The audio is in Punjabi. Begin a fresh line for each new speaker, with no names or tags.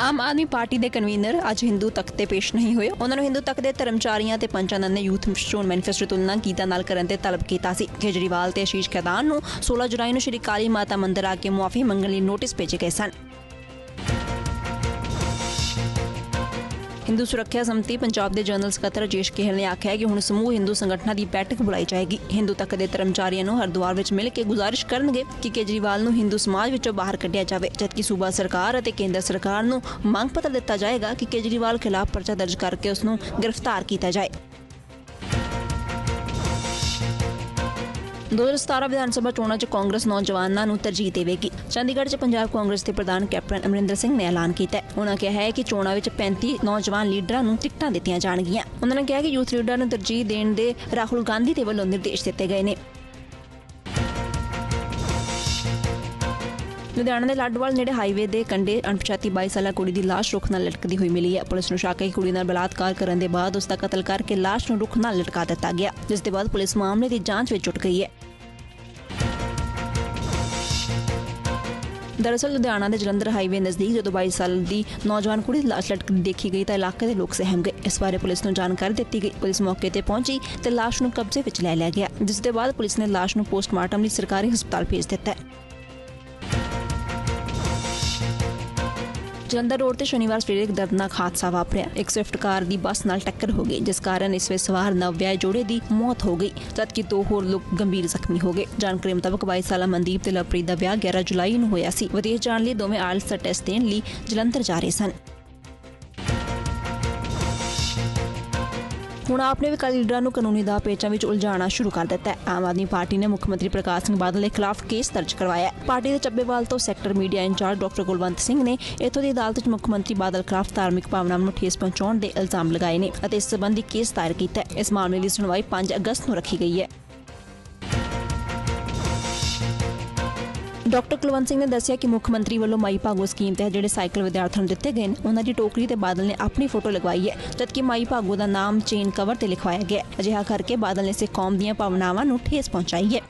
ਆਮ ਆਦਮੀ ਪਾਰਟੀ ਦੇ ਕਨਵੀਨਰ ਅੱਜ ਹਿੰਦੂ ਤਖਤ ਤੇ ਪੇਸ਼ ਨਹੀਂ ਹੋਏ। ਉਹਨਾਂ ਨੂੰ ਹਿੰਦੂ ਤਖਤ ਦੇ ਧਰਮਚਾਰੀਆਂ ਤੇ ਪੰਚਾਨੰਦ ਨੇ ਯੂਥ ਚੋਣ ਮੈਨੀਫੈਸਟੋ ਤੁਲਨਾ ਕੀਤਾ ਨਾਲ ਕਰਨ ਤੇ ਤਲਬ ਕੀਤਾ ਸੀ। ਕੇਜਰੀਵਾਲ ਤੇ ਆਸ਼ੀਸ਼ ਖੈਦਾਨ ਨੂੰ 16 ਜੁਲਾਈ ਨੂੰ ਸ਼੍ਰੀ ਕਾਲੀ ਮਾਤਾ ਮੰਦਿਰ ਆ ਕੇ ਮੁਆਫੀ ਮੰਗਣ ਲਈ ਨੋਟਿਸ ਭੇਜੇ ਗਏ ਸਨ। ਹਿੰਦੂ ਸੁਰੱਖਿਆ ਸਮਿਤੀ ਪੰਜਾਬ ਦੇ ਜਨਰਲ ਸਕੱਤਰ ਰਾਜੇਸ਼ ਕੇਹਲ ਨੇ ਆਖਿਆ ਕਿ ਹੁਣ ਸਮੂਹ ਹਿੰਦੂ ਸੰਗਠਨਾਂ ਦੀ ਬੈਠਕ ਬੁਲਾਈ ਜਾਏਗੀ। ਹਿੰਦੂ ਤੱਕ ਦੇ ਕਰਮਚਾਰੀਆਂ ਨੂੰ ਹਰਦੁਆਰ ਵਿੱਚ ਮਿਲ ਕੇ ਗੁਜ਼ਾਰਿਸ਼ ਕਰਨਗੇ ਕਿ ਕੇਜਰੀਵਾਲ ਨੂੰ ਹਿੰਦੂ ਸਮਾਜ ਵਿੱਚੋਂ ਬਾਹਰ ਕੱਢਿਆ ਜਾਵੇ, ਜਦਕਿ ਸੂਬਾ ਸਰਕਾਰ ਅਤੇ ਕੇਂਦਰ ਸਰਕਾਰ ਨੂੰ ਮੰਗ ਪੱਤਰ ਦਿੱਤਾ ਜਾਏਗਾ ਕਿ ਕੇਜਰੀਵਾਲ ਖਿਲਾਫ ਪਰਚਾ ਦਰਜ ਕਰਕੇ ਉਸ ਨੂੰ ਗ੍ਰਿਫਤਾਰ ਕੀਤਾ ਜਾਏ। 2017 ਵਿਧਾਨ ਸਭਾ ਚੋਣਾਂ 'ਚ ਕਾਂਗਰਸ ਨੌਜਵਾਨਾਂ ਨੂੰ ਤਰਜੀਹ ਦੇਵੇਗੀ। ਚੰਡੀਗੜ੍ਹ 'ਚ ਪੰਜਾਬ ਕਾਂਗਰਸ ਦੇ ਪ੍ਰਧਾਨ ਕੈਪਟਨ ਅਮਰਿੰਦਰ ਸਿੰਘ ਨੇ ਐਲਾਨ ਕੀਤਾ ਉਹਨਾਂ ਕਿਹਾ ਹੈ ਕਿ ਚੋਣਾਂ ਵਿੱਚ 35 ਨੌਜਵਾਨ ਲੀਡਰਾਂ ਨੂੰ ਟਿਕਟਾਂ ਦਿੱਤੀਆਂ ਜਾਣਗੀਆਂ। ਉਹਨਾਂ ਨੇ ਕਿਹਾ ਕਿ ਯੂਥ ਲੀਡਰਾਂ ਨੂੰ ਤਰਜੀਹ ਦੇਣ ਦੇ ਰਾਹੁਲ ਗਾਂਧੀ ਦੇ ਵੱਲੋਂ ਨਿਰਦੇਸ਼ ਦਿੱਤੇ ਗਏ ਨੇ। ਲੁਧਿਆਣਾ ਦੇ ਲਾਡਵਾਲ ਨੇੜੇ ਹਾਈਵੇ ਦੇ ਕੰਢੇ ਅਣਪਛਾਤੀ 22 ਸਾਲਾ ਕੁੜੀ ਦੀ ਲਾਸ਼ ਰੁੱਖ ਨਾਲ ਲਟਕਦੀ ਹੋਈ ਮਿਲੀ ਹੈ। ਪੁਲਿਸ ਨੂੰ ਸ਼ੱਕ ਹੈ ਕਿ ਕੁੜੀ ਨਾਲ ਬਲਾਤਕਾਰ ਕਰਨ ਦੇ ਬਾਅਦ ਉਸ ਦਾ ਕਤਲ ਕਰਕੇ ਲਾਸ਼ ਨੂੰ ਰੁੱਖ ਨਾਲ ਲਟਕਾ ਦਿੱਤਾ ਗਿਆ, ਜਿਸ ਦੇ ਬਾਅਦ ਪੁਲਿਸ ਮਾਮਲੇ ਦੀ ਜਾਂਚ ਵਿੱਚ ਜੁਟ ਗਈ ਹੈ। ਦਰਅਸਲ ਲੁਧਿਆਣਾ ਦੇ ਜਲੰਧਰ ਹਾਈਵੇ ਨਜ਼ਦੀਕ ਜਦੋਂ 22 ਸਾਲ ਦੀ ਨੌਜਵਾਨ ਕੁੜੀ ਦੀ ਲਾਸ਼ ਲਟਕਦੀ ਦੇਖੀ ਗਈ ਤਾਂ ਇਲਾਕੇ ਦੇ ਲੋਕ ਸਹਿਮ ਗਏ। ਇਸ ਬਾਰੇ ਪੁਲਿਸ ਨੂੰ ਜਾਣਕਾਰੀ ਦਿੱਤੀ ਗਈ। ਪੁਲਿਸ ਮੌਕੇ ਤੇ ਪਹੁੰਚੀ ਤੇ ਲਾਸ਼ ਨੂੰ ਕਬਜ਼ੇ ਵਿੱਚ ਲੈ ਲਿਆ ਗਿਆ, ਜਿਸ ਦੇ ਬਾਅਦ ਪੁਲਿਸ ਨੇ ਲਾਸ਼ ਨੂੰ ਪੋਸਟਮਾਰਟਮ ਲਈ ਸਰਕਾਰੀ ਹਸਪਤਾਲ ਭੇਜ ਦਿੱਤਾ। ਹੈ ਜਲੰਧਰ ਰੋਡ ਤੇ ਸ਼ਨੀਵਾਰ ਸਵੇਰੇ ਇੱਕ ਦਰਦਨਾਕ ਹਾਦਸਾ ਵਾਪਰਿਆ। ਇੱਕ ਸਵਿਫਟ ਕਾਰ ਦੀ ਬੱਸ ਨਾਲ ਟੱਕਰ ਹੋ ਗਈ, ਜਿਸ ਕਾਰਨ ਇਸ ਵਿੱਚ ਸਵਾਰ ਨਵਵਿਆਹ ਜੋੜੇ ਦੀ ਮੌਤ ਹੋ ਗਈ, ਜਦਕਿ ਦੋ ਹੋਰ ਲੋਕ ਗੰਭੀਰ ਜ਼ਖਮੀ ਹੋ ਗਏ। ਜਾਣਕਾਰੀ ਮੁਤਾਬਕ 22 ਸਾਲਾ ਮਨਦੀਪ ਤੇ ਲਵਪ੍ਰੀਤ ਦਾ ਵਿਆਹ 11 ਜੁਲਾਈ ਨੂੰ ਹੋਇਆ ਸੀ। ਵਿਦੇਸ਼ ਜਾਣ ਲਈ ਦੋਵੇਂ ਆਇਲਸ ਟੈਸਟ ਦੇਣ ਲਈ ਜਲੰਧਰ ਜਾ ਰਹੇ ਸਨ। ਹੁਣ ਆਪਨੇ ਵੀ ਕਾਲੀ ਲੀਡਰਾਂ ਨੂੰ ਕਾਨੂੰਨੀ ਦਾ ਪੇਚਾਂ ਵਿੱਚ ਉਲਝਾਉਣਾ ਸ਼ੁਰੂ ਕਰ ਦਿੱਤਾ ਹੈ। ਆਮ ਆਦਮੀ ਪਾਰਟੀ ਨੇ ਮੁੱਖ ਮੰਤਰੀ ਪ੍ਰਕਾਸ਼ ਸਿੰਘ ਬਾਦਲ ਦੇ ਖਿਲਾਫ ਕੇਸ ਦਰਜ ਕਰਵਾਇਆ ਪਾਰਟੀ ਦੇ ਚੱਬੇਵਾਲ ਤੋਂ sector media incharge doctor Gulwant Singh ਨੇ ਇਥੋਂ ਦੀ ਅਦਾਲਤ ਵਿੱਚ ਮੁੱਖ ਮੰਤਰੀ ਬਾਦਲ ਖਿਲਾਫ ਧਾਰਮਿਕ ਭਾਵਨਾਵਾਂ ਨੂੰ ਠੇਸ ਪਹੁੰਚਾਉਣ ਦੇ ਇਲਜ਼ਾਮ ਲਗਾਏ ਨੇ ਅਤੇ ਇਸ ਸਬੰਧੀ ਕੇਸ ਦਾਇਰ ਕੀਤਾ ਹੈ। ਇਸ ਮਾਮਲੇ ਦੀ ਸੁਣਵਾਈ 5 ਅਗਸਤ ਨੂੰ ਰੱਖੀ ਗਈ ਹੈ। ਡਾਕਟਰ ਕੁਲਵੰਤ ਸਿੰਘ ਨੇ ਦੱਸਿਆ ਕਿ ਮੁੱਖ ਮੰਤਰੀ ਵੱਲੋਂ ਮਾਈ ਭਾਗੋ ਸਕੀਮ ਤਹਿਤ ਜਿਹੜੇ ਸਾਈਕਲ ਵਿਦਿਆਰਥੀਆਂ ਨੂੰ ਦਿੱਤੇ ਗਏ ਨੇ, ਉਹਨਾਂ ਦੀ ਟੋਕਰੀ ਤੇ ਬਾਦਲ ਨੇ ਆਪਣੀ ਫੋਟੋ ਲਗਵਾਈ ਹੈ, ਜਦਕਿ ਮਾਈ ਭਾਗੋ ਦਾ ਨਾਮ ਚੇਨ ਕਵਰ ਤੇ ਲਿਖਵਾਇਆ ਗਿਆ ਅਜਿਹਾ ਕਰਕੇ ਬਾਦਲ ਨੇ ਸਿੱਖ ਕੌਮ ਦੀਆਂ ਭਾਵਨਾਵਾਂ ਨੂੰ ਠੇਸ ਪਹੁੰਚਾਈ ਹੈ।